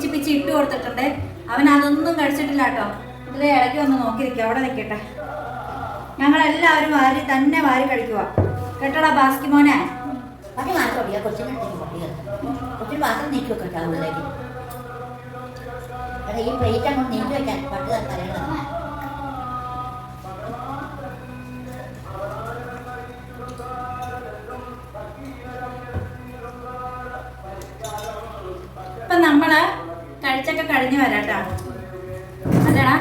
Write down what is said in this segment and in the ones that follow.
Pitch pitch ഇട്ട് കൊടുത്തിട്ടുണ്ട്. അവൻ അതൊന്നും കഴിച്ചിട്ടില്ല കേട്ടോ. ഇതിലെ ഇടയ്ക്ക് വന്ന് നോക്കിയിരിക്കുക അവിടെ നിൽക്കട്ടെ. ഞങ്ങളെല്ലാവരും വാരി തന്നെ വാരി കഴിക്കുക കേട്ടോടാ ബാസ്കി മോനെ. പട്ടി മാത്രം കൊച്ചിനെ മാത്രം നീക്കി വെക്കട്ടെ ഉള്ളിലേക്ക് ഈ പ്ലേറ്റ് അങ്ങോട്ട് നീക്കി വെക്കാൻ പട്ടി തരേണ്ടത് കഴിഞ്ഞ് വരാട്ടാ. അല്ലടാ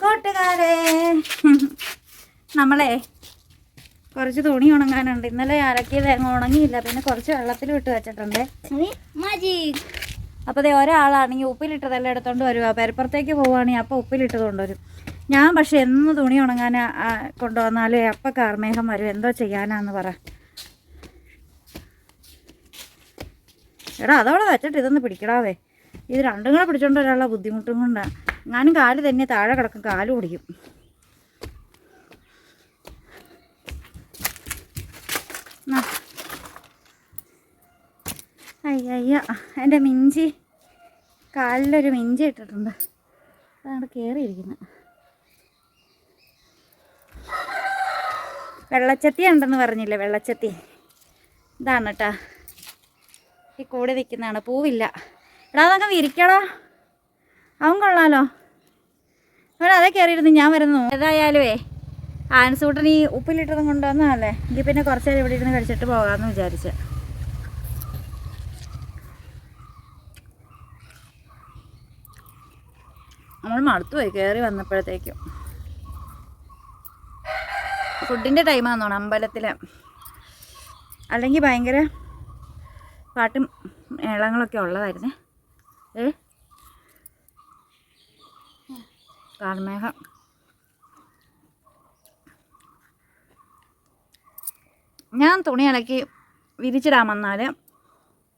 കൂട്ടുകാരെ നമ്മളെ കുറച്ച് തുണി ഉണങ്ങാനുണ്ട്. ഇന്നലെ അരക്കിയ തേങ്ങ ഉണങ്ങിയില്ല. പിന്നെ കുറച്ച് വെള്ളത്തിൽ വിട്ട് വെച്ചിട്ടുണ്ട്. അപ്പോൾ ദേ ഒരാളാണെങ്കിൽ ഉപ്പിലിട്ടതെല്ലാം എടുത്തോണ്ട് വരുക പെരപ്പുറത്തേക്ക് പോവുകയാണെങ്കിൽ അപ്പോൾ ഉപ്പിലിട്ടത് കൊണ്ടുവരും. ഞാൻ പക്ഷെ എന്ന് തുണി ഉണങ്ങാൻ കൊണ്ടുവന്നാലേ അപ്പം കാർമേഹം വരും. എന്തോ ചെയ്യാനാന്ന് പറ. എടാ അതവിടെ വെച്ചിട്ട് ഇതൊന്ന് പിടിക്കടാവേ. ഇത് രണ്ടും കൂടെ പിടിച്ചോണ്ട് വരാനുള്ള ബുദ്ധിമുട്ടും കൊണ്ടാണ് ഞാനും കാൽ തന്നെ താഴെ കിടക്കും കാൽ പിടിക്കും. നാ. അയ്യ എന്റെ മിഞ്ചി. കാലിലൊരു മിഞ്ചി ഇട്ടിട്ടുണ്ട്. അതങ്ങോട്ട് കയറിയിരിക്കുന്നത് വെള്ളച്ചത്തി ഉണ്ടെന്ന് പറഞ്ഞില്ലേ വെള്ളച്ചത്തി ഇതാണ് കേട്ടാ ഈ കൂടെ നിൽക്കുന്നതാണ്. പൂവില്ല. എടാ അതൊക്കെ വിരിക്കടാ. അവൻ കൊള്ളാലോ. ഇവിടെ അതേ കയറിയിരുന്നു. ഞാൻ വരുന്നു. ഏതായാലുവേ ആൻസൂട്ടൻ ഈ ഉപ്പിലിട്ടതും കൊണ്ടുവന്നതല്ലേ? എങ്കിൽ പിന്നെ കുറച്ച് നേരം ഇവിടെ ഇരുന്ന് കഴിച്ചിട്ട് പോകാമെന്ന് വിചാരിച്ച്. നമ്മൾ മടുത്തു പോയി കയറി വന്നപ്പോഴത്തേക്കും. ഫുഡിന്റെ ടൈമാണെന്ന് അമ്പലത്തിലെ. അല്ലെങ്കിൽ ഭയങ്കര പാട്ടും മേളങ്ങളൊക്കെ ഉള്ളതായിരുന്നേ. ഏ? കാർമേഘം ഞാൻ തുണി അലക്കി വിരിച്ചിടാൻ വന്നാൽ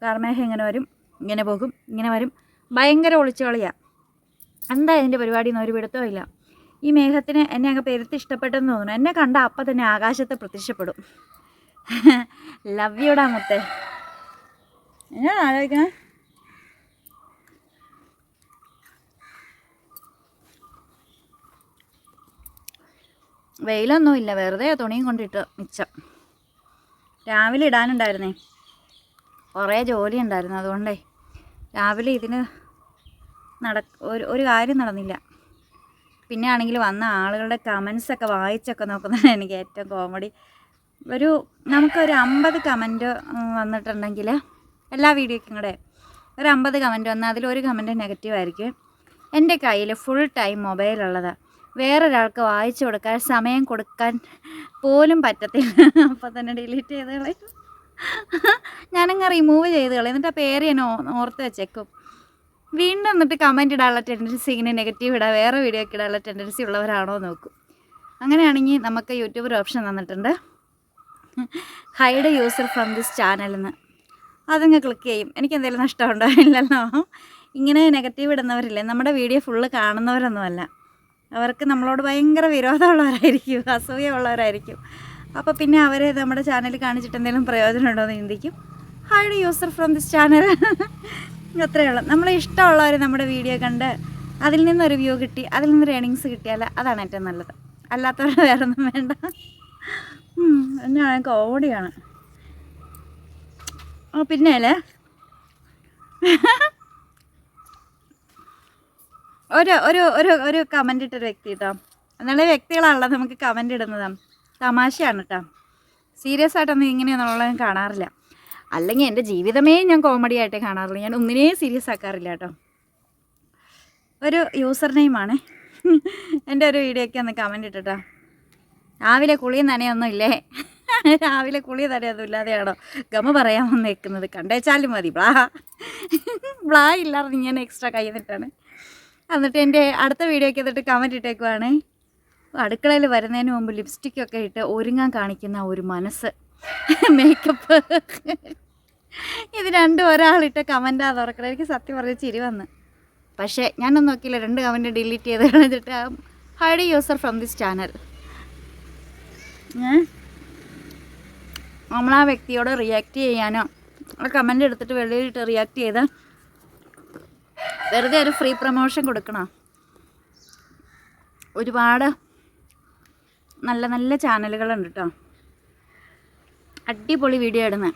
കാർമേഘം ഇങ്ങനെ വരും ഇങ്ങനെ പോകും ഇങ്ങനെ വരും. ഭയങ്കര ഒളിച്ചോളിയാണ് എന്താ ഇതിന്റെ പരിപാടി എന്നൊരു പിടുത്തവും ഇല്ല. ഈ മേഘത്തിന് എന്നെ അങ്ങ് പെരുത്ത് ഇഷ്ടപ്പെട്ടെന്ന് തോന്നുന്നു. എന്നെ കണ്ട അപ്പം തന്നെ ആകാശത്ത് പ്രത്യക്ഷപ്പെടും. ലവ് യുടാ മുത്തേ. എന്നാണ് ആലോചിക്കണേ. വെയിലൊന്നുമില്ല വെറുതെ തുണിയും കൊണ്ടിട്ട് മിച്ചം. രാവിലെ ഇടാനുണ്ടായിരുന്നേ. കുറേ ജോലി ഉണ്ടായിരുന്നു. അതുകൊണ്ടേ രാവിലെ ഇതിന് നട ഒരു ഒരു കാര്യം നടന്നില്ല. പിന്നെ ആണെങ്കിൽ വന്ന ആളുകളുടെ കമൻസൊക്കെ വായിച്ചൊക്കെ നോക്കുന്നതാണ് എനിക്ക് ഏറ്റവും കോമഡി ഒരു നമുക്കൊരു അമ്പത് കമന്റ് വന്നിട്ടുണ്ടെങ്കിൽ എല്ലാ വീഡിയോയ്ക്കും കൂടെ ഒരു അമ്പത് കമന്റ് വന്നാൽ അതിലൊരു കമന്റ് നെഗറ്റീവ് ആയിരിക്കും. എന്റെ കയ്യിൽ ഫുൾ ടൈം മൊബൈലുള്ളതാണ് വേറൊരാൾക്ക് വായിച്ചു കൊടുക്കാൻ സമയം കൊടുക്കാൻ പോലും പറ്റത്തില്ല. അപ്പോൾ തന്നെ ഡിലീറ്റ് ചെയ്ത് കളയും. ഞാനങ്ങ് റിമൂവ് ചെയ്ത് കളയും. എന്നിട്ട് ആ പേര് ഞാൻ ഓർത്ത് വെച്ചേക്കും. വീണ്ടും എന്നിട്ട് കമന്റ് ഇടാനുള്ള ടെൻഡൻസി ഇങ്ങനെ നെഗറ്റീവ് ഇടാൻ വേറെ വീഡിയോ ഒക്കെ ഇടാനുള്ള ടെൻഡൻസി ഉള്ളവരാണോ എന്ന് നോക്കും. അങ്ങനെയാണെങ്കിൽ നമുക്ക് യൂട്യൂബ് ഒരു ഓപ്ഷൻ തന്നിട്ടുണ്ട്. ഹൈഡ് യൂസർ ഫ്രം ദിസ് ചാനലിന്ന് അതങ്ങ് ക്ലിക്ക് ചെയ്യും. എനിക്ക് എന്തെങ്കിലും നഷ്ടമുണ്ടോ ഇല്ലല്ലോ ഇങ്ങനെ നെഗറ്റീവ് ഇടുന്നവരില്ലേ? നമ്മുടെ വീഡിയോ ഫുള്ള് കാണുന്നവരൊന്നുമല്ല. അവർക്ക് നമ്മളോട് ഭയങ്കര വിരോധമുള്ളവരായിരിക്കും അസൂയമുള്ളവരായിരിക്കും അപ്പോൾ പിന്നെ അവരെ നമ്മുടെ ചാനൽ കാണിച്ചിട്ട് എന്തെങ്കിലും പ്രയോജനമുണ്ടോ എന്ന് ചിന്തിക്കും. Hide user from this channel അത്രയേ ഉള്ളൂ. നമ്മളെ ഇഷ്ടമുള്ളവർ നമ്മുടെ വീഡിയോ കണ്ട് അതിൽ നിന്നൊരു വ്യൂ കിട്ടി അതിൽ നിന്ന് ഏണിങ്സ് കിട്ടിയാൽ അതാണ് ഏറ്റവും നല്ലത്. അല്ലാത്തവർ വേറൊന്നും വേണ്ട. എന്നെ കോമഡിയാണ് ആ പിന്നെ അല്ലേ ഒരു ഒരു ഒരു ഒരു കമന്റ് ഇട്ടൊരു വ്യക്തി കേട്ടോ എന്നുള്ള വ്യക്തികളാണല്ലോ നമുക്ക് കമന്റ് ഇടുന്നത്. തമാശയാണ് കേട്ടോ സീരിയസ് ആയിട്ടൊന്നും ഇങ്ങനെയൊന്നുള്ളത് കാണാറില്ല. അല്ലെങ്കിൽ എന്റെ ജീവിതമേ ഞാൻ കോമഡി ആയിട്ടേ കാണാറുള്ളൂ. ഞാൻ ഒന്നിനെയും സീരിയസ് ആക്കാറില്ല കേട്ടോ ഒരു യൂസർ നെയിമാണ് എന്റെ ഒരു വീഡിയോയ്ക്ക് ഒന്ന് കമന്റ് ഇട്ടിട്ടോ. രാവിലെ കുളിയും നനയൊന്നും ഇല്ലേ? രാവിലെ കുളി നനയൊന്നും ഇല്ലാതെയാണോ ഗമ പറയാൻ വന്നേക്കുന്നത്. കണ്ടേച്ചാലും മതി. ബ്ലാ. ബ്ലാ ഇല്ലാതെ ഞാൻ എക്സ്ട്രാ കൈ നിട്ടാണ് എന്നിട്ട് എന്റെ അടുത്ത വീഡിയോയ്ക്ക് എന്നിട്ട് കമന്റ് ഇട്ടേക്കുവാണ്. അടുക്കളയിൽ വരുന്നതിന് മുമ്പ് ലിപ്സ്റ്റിക്കൊക്കെ ഇട്ട് ഒരുങ്ങാൻ കാണിക്കുന്ന ഒരു മനസ്സ്. മേക്കപ്പ് ഇത് രണ്ടും ഒരാളിട്ട് കമന്റാ തുറക്കണം. എനിക്ക് സത്യം പറഞ്ഞ് ചിരി വന്ന്. പക്ഷേ ഞാനൊന്നും നോക്കിയില്ല. രണ്ട് കമന്റ് ഡിലീറ്റ് ചെയ്ത് കളഞ്ഞിട്ട് hide user from this channel നമ്മൾ ആ വ്യക്തിയോട് റിയാക്ട് ചെയ്യാനോ? ആ കമന്റ് എടുത്തിട്ട് വെളിയിലിട്ട് റിയാക്ട് ചെയ്ത്? വെറുതെ ഒരു ഫ്രീ പ്രൊമോഷൻ കൊടുക്കണം? ഒരുപാട് നല്ല നല്ല ചാനലുകളുണ്ട് കേട്ടോ അടിപൊളി വീഡിയോ ഇടുന്നത്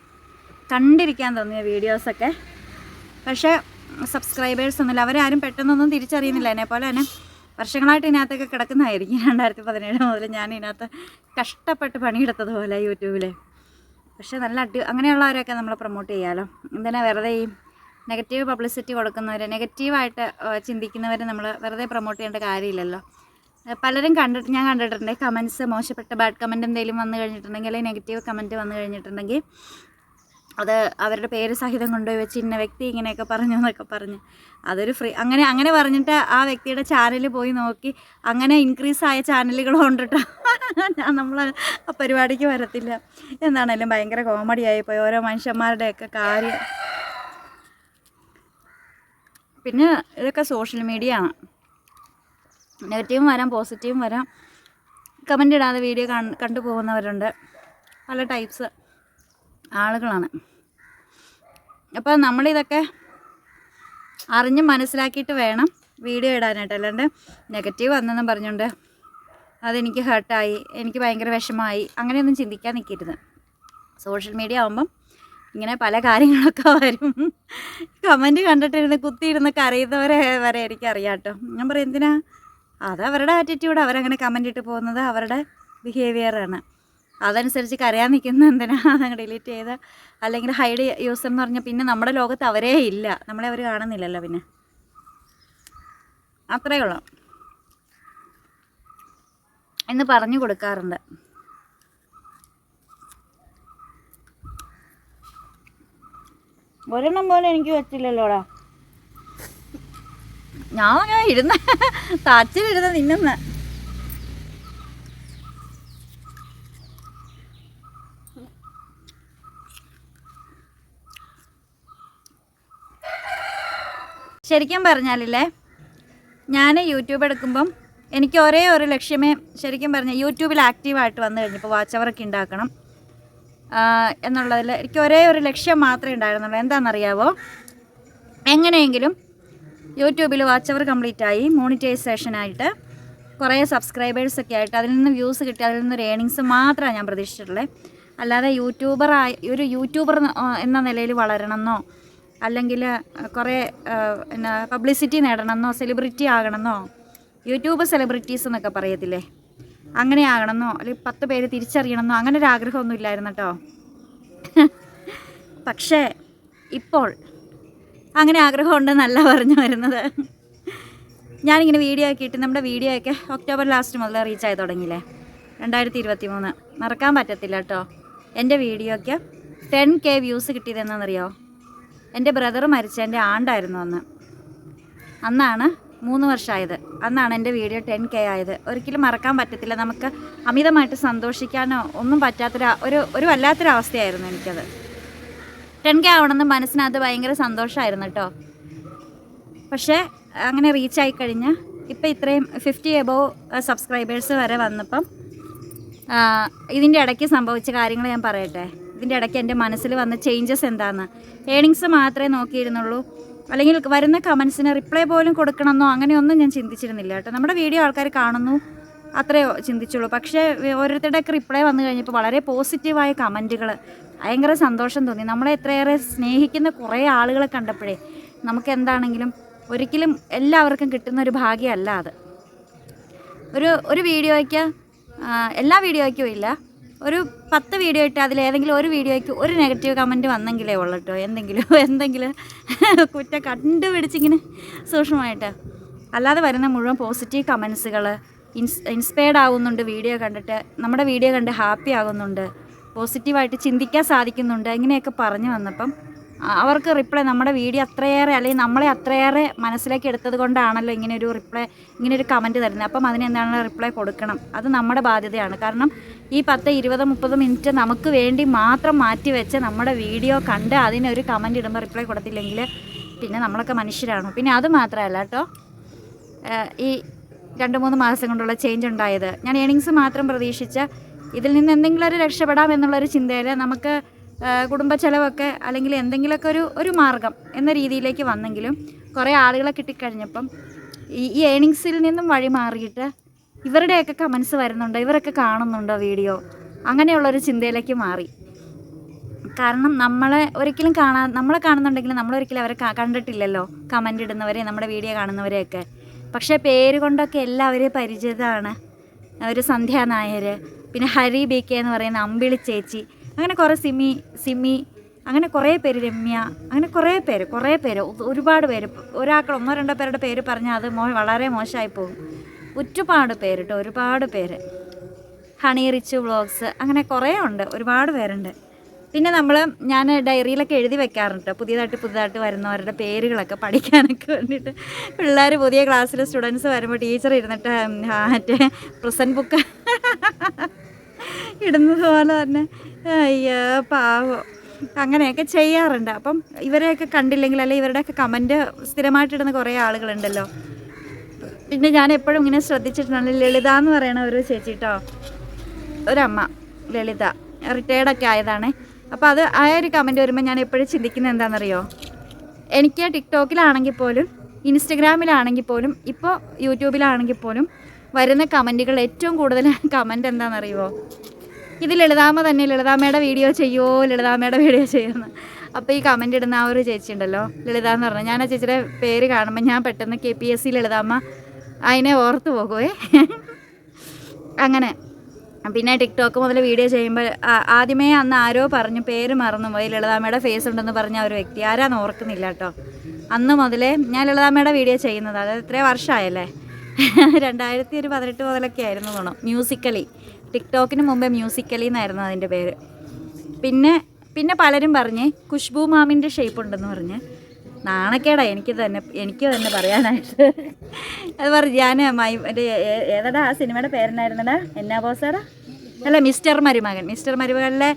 കണ്ടിരിക്കാൻ തോന്നിയ വീഡിയോസൊക്കെ പക്ഷേ സബ്സ്ക്രൈബേഴ്സ് ഒന്നുമില്ല. അവരാരും പെട്ടെന്നൊന്നും തിരിച്ചറിയുന്നില്ല. എന്നെ പോലെ തന്നെ വർഷങ്ങളായിട്ട് ഇതിനകത്തൊക്കെ കിടക്കുന്നതായിരിക്കും. രണ്ടായിരത്തി പതിനേഴ് മുതൽ ഞാൻ ഇതിനകത്ത് കഷ്ടപ്പെട്ട് പണിയെടുത്തതുപോലെ യൂട്യൂബിൽ പക്ഷേ നല്ല അടി അങ്ങനെയുള്ളവരെയൊക്കെ നമ്മൾ പ്രൊമോട്ട് ചെയ്യാമല്ലോ എന്തിനാ വെറുതെ ഈ നെഗറ്റീവ് പബ്ലിസിറ്റി കൊടുക്കുന്നവർ നെഗറ്റീവായിട്ട് ചിന്തിക്കുന്നവരെ നമ്മൾ വെറുതെ പ്രൊമോട്ട് ചെയ്യേണ്ട കാര്യമില്ലല്ലോ. പലരും കണ്ടിട്ട് ഞാൻ കണ്ടിട്ടുണ്ട് കമൻസ് മോശപ്പെട്ട ബാഡ് കമന്റ് എന്തെങ്കിലും വന്നു കഴിഞ്ഞിട്ടുണ്ടെങ്കിൽ അല്ലെങ്കിൽ നെഗറ്റീവ് കമന്റ് വന്നു കഴിഞ്ഞിട്ടുണ്ടെങ്കിൽ അത് അവരുടെ പേര് സഹിതം കൊണ്ടുപോയി വെച്ച് ഇന്ന വ്യക്തി ഇങ്ങനെയൊക്കെ പറഞ്ഞു എന്നൊക്കെ പറഞ്ഞ്. അതൊരു ഫ്രീ അങ്ങനെ അങ്ങനെ പറഞ്ഞിട്ട് ആ വ്യക്തിയുടെ ചാനൽ പോയി നോക്കി. അങ്ങനെ ഇൻക്രീസ് ആയ ചാനലുകളും ഉണ്ട് ഞാൻ നമ്മൾ ആ പരിപാടിക്ക് വരത്തില്ല. എന്താണേലും ഭയങ്കര കോമഡി ആയിപ്പോയി ഓരോ മനുഷ്യന്മാരുടെയൊക്കെ കാര്യം. പിന്നെ ഇതൊക്കെ സോഷ്യൽ മീഡിയ ആണ്. നെഗറ്റീവും വരാം പോസിറ്റീവും വരാം. കമന്റ് ഇടാതെ വീഡിയോ കണ്ടു പോകുന്നവരുണ്ട് പല ടൈപ്സ് ആളുകളാണ്. അപ്പോൾ നമ്മളിതൊക്കെ അറിഞ്ഞ് മനസ്സിലാക്കിയിട്ട് വേണം വീഡിയോ ഇടാനായിട്ട്. അല്ലാണ്ട് നെഗറ്റീവ് വന്നെന്നും പറഞ്ഞുകൊണ്ട് അതെനിക്ക് ഹേർട്ടായി എനിക്ക് ഭയങ്കര വിഷമമായി അങ്ങനെയൊന്നും ചിന്തിക്കാൻ നിൽക്കരുത് സോഷ്യൽ മീഡിയ ആകുമ്പം ഇങ്ങനെ പല കാര്യങ്ങളൊക്കെ വരും. കമന്റ് കണ്ടിട്ടിരുന്ന് കുത്തിയിരുന്ന് കരയുന്നവരെ വരെ എനിക്കറിയാം കേട്ടോ ഞാൻ പറയും എന്തിനാ? അത് അവരുടെ ആറ്റിറ്റ്യൂഡ് അവരങ്ങനെ കമന്റ് ഇട്ട് പോകുന്നത് അവരുടെ ബിഹേവിയറാണ് അതനുസരിച്ച് കരയാൻ നിൽക്കുന്ന എന്തിനാ ഡിലീറ്റ് ചെയ്ത്? അല്ലെങ്കിൽ ഹൈഡ് യൂസർ എന്ന് പറഞ്ഞാൽ പിന്നെ നമ്മുടെ ലോകത്ത് അവരേ ഇല്ല. നമ്മളെ അവർ കാണുന്നില്ലല്ലോ പിന്നെ. അത്രയേ ഉള്ളൂ. എന്ന് പറഞ്ഞു കൊടുക്കാറുണ്ട്. ഒരെണ്ണം പോലെ എനിക്ക് പറ്റില്ലല്ലോടാ. ഞാൻ ഇരുന്ന തച്ചിലിരുന്ന് നിന്നുന്ന. ശരിക്കും പറഞ്ഞാലില്ലേ ഞാൻ യൂട്യൂബ് എടുക്കുമ്പം എനിക്ക് ഒരേ ഒരു ലക്ഷ്യമേ ശരിക്കും പറഞ്ഞാൽ യൂട്യൂബിൽ ആക്റ്റീവായിട്ട് വന്നു കഴിഞ്ഞപ്പോൾ വാച്ച് അവറൊക്കെ ഉണ്ടാക്കണം എന്നുള്ളതിൽ എനിക്ക് ഒരേ ഒരു ലക്ഷ്യം മാത്രമേ ഉണ്ടായിരുന്നുള്ളൂ എന്താണെന്നറിയാവോ എങ്ങനെയെങ്കിലും യൂട്യൂബിൽ വാച്ച് അവർ കംപ്ലീറ്റ് ആയി മോണിറ്റൈസേഷൻ മോണിറ്റൈസേഷനായിട്ട് കുറേ സബ്സ്ക്രൈബേഴ്സൊക്കെ ആയിട്ട് അതിൽ നിന്ന് വ്യൂസ് കിട്ടി അതിൽ നിന്ന് ഏണിങ്സ് മാത്രമാണ് ഞാൻ പ്രതീക്ഷിച്ചിട്ടുള്ളത് അല്ലാതെ യൂട്യൂബറായി ഒരു യൂട്യൂബർ എന്ന നിലയിൽ വളരണമെന്നോ അല്ലെങ്കിൽ കുറേ എന്നാ പബ്ലിസിറ്റി നേടണമെന്നോ സെലിബ്രിറ്റി ആകണമെന്നോ യൂട്യൂബ് സെലിബ്രിറ്റീസ് എന്നൊക്കെ പറയത്തില്ലേ? അങ്ങനെ ആകണമെന്നോ അല്ലെങ്കിൽ പത്ത് പേര് തിരിച്ചറിയണമെന്നോ അങ്ങനെ ഒരു ആഗ്രഹമൊന്നും ഇല്ലായിരുന്നു കേട്ടോ. പക്ഷേ ഇപ്പോൾ അങ്ങനെ ആഗ്രഹമുണ്ടെന്നല്ല പറഞ്ഞു വരുന്നത്. ഞാനിങ്ങനെ വീഡിയോ ഒക്കെ ഇട്ട് നമ്മുടെ വീഡിയോ ഒക്കെ ഒക്ടോബർ ലാസ്റ്റ് മുതൽ റീച്ച് ആയി തുടങ്ങിയില്ലേ? രണ്ടായിരത്തി ഇരുപത്തി മൂന്ന് മറക്കാൻ പറ്റത്തില്ല കേട്ടോ. എന്റെ വീഡിയോയ്ക്ക് ടെൻ കെ വ്യൂസ് കിട്ടിയതെന്നറിയോ എന്റെ ബ്രദർ മരിച്ച എന്റെ ആണ്ടായിരുന്നു അന്ന്. അന്നാണ് മൂന്ന് വർഷമായത്. അന്നാണ് എന്റെ വീഡിയോ ടെൻ കെ ആയത്. ഒരിക്കലും മറക്കാൻ പറ്റത്തില്ല. നമുക്ക് അമിതമായിട്ട് സന്തോഷിക്കാനോ ഒന്നും പറ്റാത്തൊരു ഒരു ഒരു വല്ലാത്തൊരവസ്ഥയായിരുന്നു എനിക്കത്. ടെൻ കെ ആവണമെന്ന് മനസ്സിനകത്ത് ഭയങ്കര സന്തോഷമായിരുന്നു കേട്ടോ. പക്ഷേ അങ്ങനെ റീച്ചായി കഴിഞ്ഞ് ഇപ്പം ഇത്രയും ഫിഫ്റ്റി എബോവ് സബ്സ്ക്രൈബേഴ്സ് വരെ വന്നപ്പം ഇതിന്റെ ഇടയ്ക്ക് സംഭവിച്ച കാര്യങ്ങൾ ഞാൻ പറയട്ടെ? ഇതിന്റെ ഇടയ്ക്ക് എന്റെ മനസ്സിൽ വന്ന ചേഞ്ചസ് എന്താണെന്ന് ഏണിങ്സ് മാത്രമേ നോക്കിയിരുന്നുള്ളൂ. അല്ലെങ്കിൽ വരുന്ന കമൻസിന് റിപ്ലൈ പോലും കൊടുക്കണമെന്നോ അങ്ങനെയൊന്നും ഞാൻ ചിന്തിച്ചിരുന്നില്ല കേട്ടോ. നമ്മുടെ വീഡിയോ ആൾക്കാർ കാണുന്നു അത്രേ ചിന്തിച്ചുള്ളൂ. പക്ഷേ ഓരോരുത്തരുടെയൊക്കെ റിപ്ലൈ വന്നു കഴിഞ്ഞപ്പോൾ വളരെ പോസിറ്റീവായ കമന്റുകൾ ഭയങ്കര സന്തോഷം തോന്നി. നമ്മളെ എത്രയേറെ സ്നേഹിക്കുന്ന കുറേ ആളുകളെ കണ്ടപ്പോഴേ നമുക്ക് എന്താണെങ്കിലും ഒരിക്കലും എല്ലാവർക്കും കിട്ടുന്ന ഒരു ഭാഗ്യമല്ല അത്. ഒരു ഒരു വീഡിയോയ്ക്ക് എല്ലാ വീഡിയോയ്ക്കും ഇല്ല. ഒരു പത്ത് വീഡിയോ ഇട്ട് അതിലേതെങ്കിലും ഒരു വീഡിയോയ്ക്ക് ഒരു നെഗറ്റീവ് കമന്റ് വന്നെങ്കിലേ ഉള്ളൂ കേട്ടോ എന്തെങ്കിലും എന്തെങ്കിലും കുറ്റം കണ്ടുപിടിച്ചിങ്ങനെ സൂക്ഷ്മമായിട്ട്. അല്ലാതെ വരുന്ന മുഴുവൻ പോസിറ്റീവ് കമൻസുകൾ ഇൻസ് ഇൻസ്പയർഡ് ആവുന്നുണ്ട് വീഡിയോ കണ്ടിട്ട് നമ്മുടെ വീഡിയോ കണ്ട് ഹാപ്പി ആകുന്നുണ്ട് പോസിറ്റീവായിട്ട് ചിന്തിക്കാൻ സാധിക്കുന്നുണ്ട് ഇങ്ങനെയൊക്കെ പറഞ്ഞു വന്നപ്പം അവർക്ക് റിപ്ലൈ നമ്മുടെ വീഡിയോ അത്രയേറെ അല്ലെങ്കിൽ നമ്മളെ അത്രയേറെ മനസ്സിലേക്ക് എടുത്തത് കൊണ്ടാണല്ലോ ഇങ്ങനെ ഒരു റിപ്ലൈ ഇങ്ങനെ ഒരു കമന്റ് തരുന്നത്. അപ്പം അതിനെന്താണ് റിപ്ലൈ കൊടുക്കണം? അത് നമ്മുടെ ബാധ്യതയാണ്. കാരണം ഈ പത്ത് ഇരുപത് മുപ്പത് മിനിറ്റ് നമുക്ക് വേണ്ടി മാത്രം മാറ്റി വെച്ച് നമ്മുടെ വീഡിയോ കണ്ട് അതിനൊരു കമന്റ് ഇടുമ്പോൾ റിപ്ലൈ കൊടുത്തില്ലെങ്കിൽ പിന്നെ നമ്മളൊക്കെ മനുഷ്യരാണ്. പിന്നെ അത് മാത്രമല്ല കേട്ടോ. ഈ രണ്ട് മൂന്ന് മാസം കൊണ്ടുള്ള ചേഞ്ച് ഉണ്ടായത്. ഞാൻ ഏണിങ്സ് മാത്രം പ്രതീക്ഷിച്ച ഇതിൽ നിന്ന് എന്തെങ്കിലും ഒരു രക്ഷപ്പെടാം എന്നുള്ളൊരു ചിന്തയിൽ നമുക്ക് കുടുംബ ചെലവൊക്കെ അല്ലെങ്കിൽ എന്തെങ്കിലുമൊക്കെ ഒരു ഒരു മാർഗം എന്ന രീതിയിലേക്ക് വന്നെങ്കിലും കുറേ ആളുകളെ കിട്ടിക്കഴിഞ്ഞപ്പം ഈ ഈ ഏണിങ്സിൽ നിന്നും വഴി മാറിയിട്ട് ഇവരുടെയൊക്കെ കമൻസ് വരുന്നുണ്ടോ ഇവരൊക്കെ കാണുന്നുണ്ടോ വീഡിയോ അങ്ങനെയുള്ളൊരു ചിന്തയിലേക്ക് മാറി. കാരണം നമ്മളെ ഒരിക്കലും കാണാ നമ്മളെ കാണുന്നുണ്ടെങ്കിലും നമ്മളൊരിക്കലും അവരെ കണ്ടിട്ടില്ലല്ലോ കമന്റ് ഇടുന്നവരെ നമ്മുടെ വീഡിയോ കാണുന്നവരെയൊക്കെ. പക്ഷേ പേര് കൊണ്ടൊക്കെ എല്ലാവരെയും പരിചിതമാണ് ഒരു സന്ധ്യ നായർ പിന്നെ ഹരി ബി കെ എന്ന് പറയുന്ന അമ്പിളി ചേച്ചി അങ്ങനെ കുറേ സിമി സിമി അങ്ങനെ കുറേ പേര് രമ്യ അങ്ങനെ കുറേ പേര് കുറേ പേര്. ഒരുപാട് പേര്. ഒരാൾക്ക് ഒന്നോ രണ്ടോ പേരുടെ പേര് പറഞ്ഞാൽ അത് മോ വളരെ മോശമായി പോകും. ഒരുപാട് പേര് കേട്ടോ ഒരുപാട് പേര്. ഹണി റിച്ച് വ്ളോഗ്സ് അങ്ങനെ കുറേ ഉണ്ട്. ഒരുപാട് പേരുണ്ട്. പിന്നെ നമ്മൾ ഞാൻ ഡയറിയിലൊക്കെ എഴുതി വെക്കാറുണ്ട്. പുതിയതായിട്ട് പുതുതായിട്ട് വരുന്നവരുടെ പേരുകളൊക്കെ പഠിക്കാനൊക്കെ വേണ്ടിയിട്ട്. പിള്ളേർ പുതിയ ക്ലാസ്സിലെ സ്റ്റുഡൻസ് വരുമ്പോൾ ടീച്ചർ ഇരുന്നിട്ട് മറ്റേ പ്രസന്റ് ബുക്ക് ഇടുന്നത് പോലെ തന്നെ. അയ്യോ പാവം. അങ്ങനെയൊക്കെ ചെയ്യാറുണ്ട്. അപ്പം ഇവരെയൊക്കെ കണ്ടില്ലെങ്കിൽ അല്ലെങ്കിൽ ഇവരുടെയൊക്കെ കമന്റ് സ്ഥിരമായിട്ടിടുന്ന കുറേ ആളുകളുണ്ടല്ലോ. പിന്നെ ഞാൻ എപ്പോഴും ഇങ്ങനെ ശ്രദ്ധിച്ചിട്ടുണ്ട്. ലളിത എന്ന് പറയണ ഒരു ചേച്ചി കേട്ടോ ഒരമ്മ ലളിത. റിട്ടയർഡൊക്കെ ആയതാണ്. അപ്പോൾ അത് ആ ഒരു കമന്റ് വരുമ്പോൾ ഞാൻ എപ്പോഴും ചിന്തിക്കുന്നത് എന്താണെന്നറിയോ? എനിക്ക് ടിക്ടോക്കിലാണെങ്കിൽ പോലും ഇൻസ്റ്റഗ്രാമിലാണെങ്കിൽ പോലും ഇപ്പോൾ യൂട്യൂബിലാണെങ്കിൽ പോലും വരുന്ന കമന്റുകൾ ഏറ്റവും കൂടുതൽ കമന്റ് എന്താണെന്നറിയുമോ ഇത് ലളിതാമ്മ തന്നെ ലളിതാമ്മയുടെ വീഡിയോ ചെയ്യുമോ ലളിതാമ്മയുടെ വീഡിയോ ചെയ്യുന്നു. അപ്പോൾ ഈ കമന്റ് ഇടുന്ന ആ ഒരു ചേച്ചി ഉണ്ടല്ലോ ലളിത എന്ന് പറഞ്ഞു. ഞാൻ ആ ചേച്ചിയുടെ പേര് കാണുമ്പോൾ ഞാൻ പെട്ടെന്ന് K P S C Lalithamma അതിനെ ഓർത്ത് പോകുവേ. അങ്ങനെ. പിന്നെ ടിക്ടോക്ക് മുതൽ വീഡിയോ ചെയ്യുമ്പോൾ ആദ്യമേ അന്ന് ആരോ പറഞ്ഞു പേര് മറന്നു പോയി ലളിതാമ്മയുടെ ഫേസ് ഉണ്ടെന്ന് പറഞ്ഞ ഒരു വ്യക്തി. ആരാന്ന് ഓർക്കുന്നില്ല കേട്ടോ. അന്ന് മുതലേ ഞാൻ ലളിതാമ്മയുടെ വീഡിയോ ചെയ്യുന്നത് അതായത് ഇത്രയും വർഷമായല്ലേ രണ്ടായിരത്തി ഒരു പതിനെട്ട് മുതലൊക്കെ ആയിരുന്നു തോന്നും മ്യൂസിക്കലി ടിക്ടോക്കിന് മുമ്പേ മ്യൂസിക്കലി എന്നായിരുന്നു അതിന്റെ പേര്. പിന്നെ പിന്നെ പലരും പറഞ്ഞ് ഖുഷ്ബു മാമിന്റെ ഷേപ്പ് ഉണ്ടെന്ന് പറഞ്ഞ്. നാണക്കേടാ എനിക്ക് തന്നെ എനിക്ക് തന്നെ പറയാനായിട്ട്. അത് പറഞ്ഞു ഞാൻ മൈ ഏതാടാ ആ സിനിമയുടെ പേരെന്നായിരുന്നടാ? എന്നാ ബോസാടാ അല്ല മിസ്റ്റർ മരുമകൻ. മിസ്റ്റർ മരുമകനിലെ